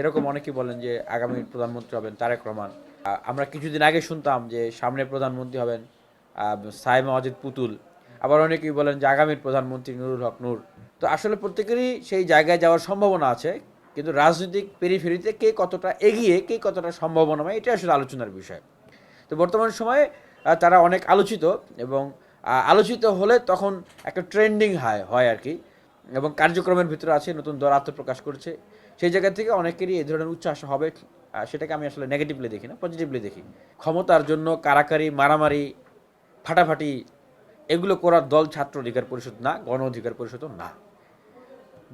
এরকম অনেকেই বলেন যে আগামী প্রধানমন্ত্রী হবেন তারেক রহমান। আমরা কিছুদিন আগে শুনতাম যে সামনে প্রধানমন্ত্রী হবেন সাইমা অজিত পুতুল। আবার অনেকেই বলেন যে আগামীর প্রধানমন্ত্রী নুরুল হক নূর। তো আসলে প্রত্যেকেরই সেই জায়গায় যাওয়ার সম্ভাবনা আছে, কিন্তু রাজনৈতিক পেরিফেরিতে কে কতটা এগিয়ে, কে কতটা সম্ভাবনাময় এটা আসলে আলোচনার বিষয়। তো বর্তমান সময়ে তারা অনেক আলোচিত এবং আলোচিত হলে তখন একটা ট্রেন্ডিং হয় হয় আর কি। এবং কার্যক্রমের ভিতরে আছে, নতুন দল আত্মপ্রকাশ করছে। সেই জায়গা থেকে অনেকেরই এই ধরনের উচ্চাস হবে সেটাকে আমি আসলে নেগেটিভলি দেখি না পজিটিভলি দেখি। ক্ষমতার জন্য কারাকারি, মারামারি, ফাটাফাটি, এগুলো করার দল ছাত্র অধিকার পরিষদ না, গণ অধিকার পরিষদও না।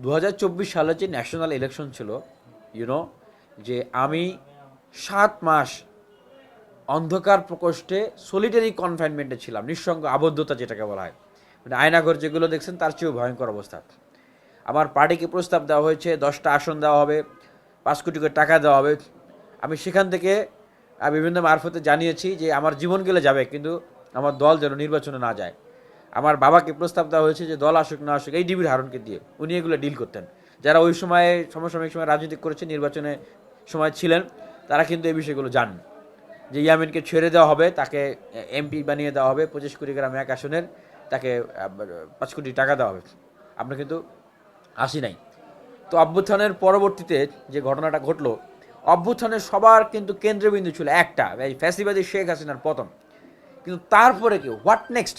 দু হাজার চব্বিশ সালে যে ন্যাশনাল ইলেকশন ছিল ইউনো যে আমি সাত মাস অন্ধকার প্রকোষ্ঠে সলিটারি কনফাইনমেন্টে ছিলাম, নিঃসঙ্গ আবদ্ধতা যেটাকে বলা হয়। মানে আয়নাঘর যেগুলো দেখছেন, তার চেয়েও ভয়ঙ্কর অবস্থা। আমার পার্টিকে প্রস্তাব দেওয়া হয়েছে, দশটা আসন দেওয়া হবে, পাঁচ কোটি করে টাকা দেওয়া হবে। আমি সেখান থেকে বিভিন্ন মারফতে জানিয়েছি যে আমার জীবন গেলে যাবে, কিন্তু আমার দল যেন নির্বাচনে না যায়। আমার বাবাকে প্রস্তাব দেওয়া হয়েছে যে দল আসুক, না আসুক, এই ডিবির হারনকে দিয়ে উনি এগুলো ডিল করতেন। যারা ওই সময়ে সমসাময়িক সময় রাজনীতি করেছে, নির্বাচনে সময় ছিলেন, তারা কিন্তু এই বিষয়গুলো জানেন যে ইয়ামিনকে ছেড়ে দেওয়া হবে, তাকে এমপি বানিয়ে দেওয়া হবে, পঁচিশ কোটি গ্রাম এক আসনের, তাকে পাঁচ কোটি টাকা দেওয়া হবে। আমরা কিন্তু আসি নাই। তো অভ্যুত্থানের পরবর্তীতে যে ঘটনাটা ঘটলো, অভ্যুত্থানের সবার কিন্তু কেন্দ্রবিন্দু ছিল একটা ফ্যাসিবাদী শেখ হাসিনার পতন। কিন্তু তারপরে কি হোয়াট নেক্সট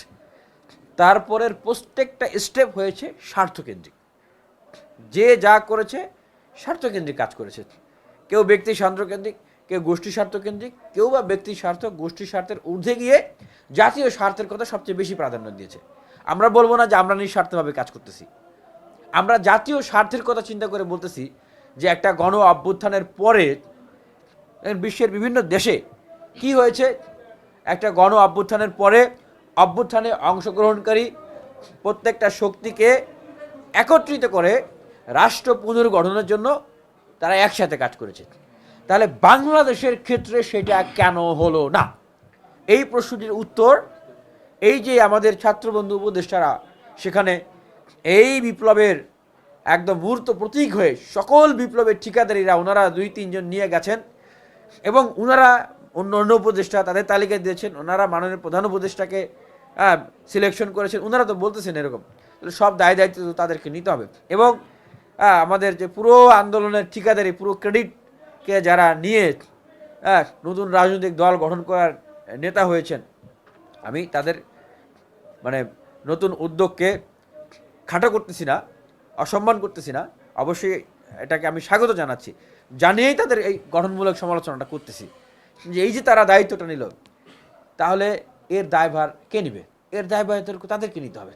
তারপরের প্রত্যেকটা স্টেপ হয়েছে স্বার্থকেন্দ্রিক। যে যা করেছে, স্বার্থকেন্দ্রিক কাজ করেছে। কেউ ব্যক্তি স্বার্থকেন্দ্রিক, কেউ গোষ্ঠী স্বার্থকেন্দ্রিক, কেউ বা ব্যক্তি স্বার্থ, গোষ্ঠী স্বার্থের ঊর্ধ্বে গিয়ে জাতীয় স্বার্থের কথা সবচেয়ে বেশি প্রাধান্য দিয়েছে। আমরা বলব না যে আমরা নিঃস্বার্থভাবে কাজ করতেছি। আমরা জাতীয় স্বার্থের কথা চিন্তা করে বলতেছি যে একটা গণ অভ্যুত্থানের পরে বিশ্বের বিভিন্ন দেশে কি হয়েছে? একটা গণ অভ্যুত্থানের পরে অভ্যুত্থানে অংশগ্রহণকারী প্রত্যেকটা শক্তিকে একত্রিত করে রাষ্ট্র পুনর্গঠনের জন্য তারা একসাথে কাজ করেছে। তাহলে বাংলাদেশের ক্ষেত্রে সেটা কেন হলো না? এই প্রশ্নটির উত্তর এই যে আমাদের ছাত্রবন্ধু উপদেষ্টারা সেখানে এই বিপ্লবের একদম মূর্ত প্রতীক হয়ে সকল বিপ্লবের ঠিকাদারিরা, ওনারা দুই, তিনজন নিয়ে গেছেন এবং ওনারা অন্য অন্য উপদেষ্টা তাদের তালিকা দিয়েছেন, ওনারা মাননীয় প্রধান উপদেষ্টাকে সিলেকশন করেছেন। ওনারা তো বলতেছেন এরকম। সব দায় দায়িত্ব তো তাদেরকে নিতে হবে। এবং আমাদের যে পুরো আন্দোলনের ঠিকাদারি, পুরো ক্রেডিটকে যারা নিয়ে নতুন রাজনৈতিক দল গঠন করার নেতা হয়েছেন, আমি তাদের মানে নতুন উদ্যোগকে খাটো করতেছি না, অসম্মান করতেছি না, অবশ্যই এটাকে আমি স্বাগত জানাচ্ছি। জানিয়েই তাদের এই গঠনমূলক সমালোচনাটা করতেছি। যে এই যে তারা দায়িত্বটা নিল, তাহলে এর দায়ভার কে নিবে? এর দায়ভার তাদেরকে নিতে হবে।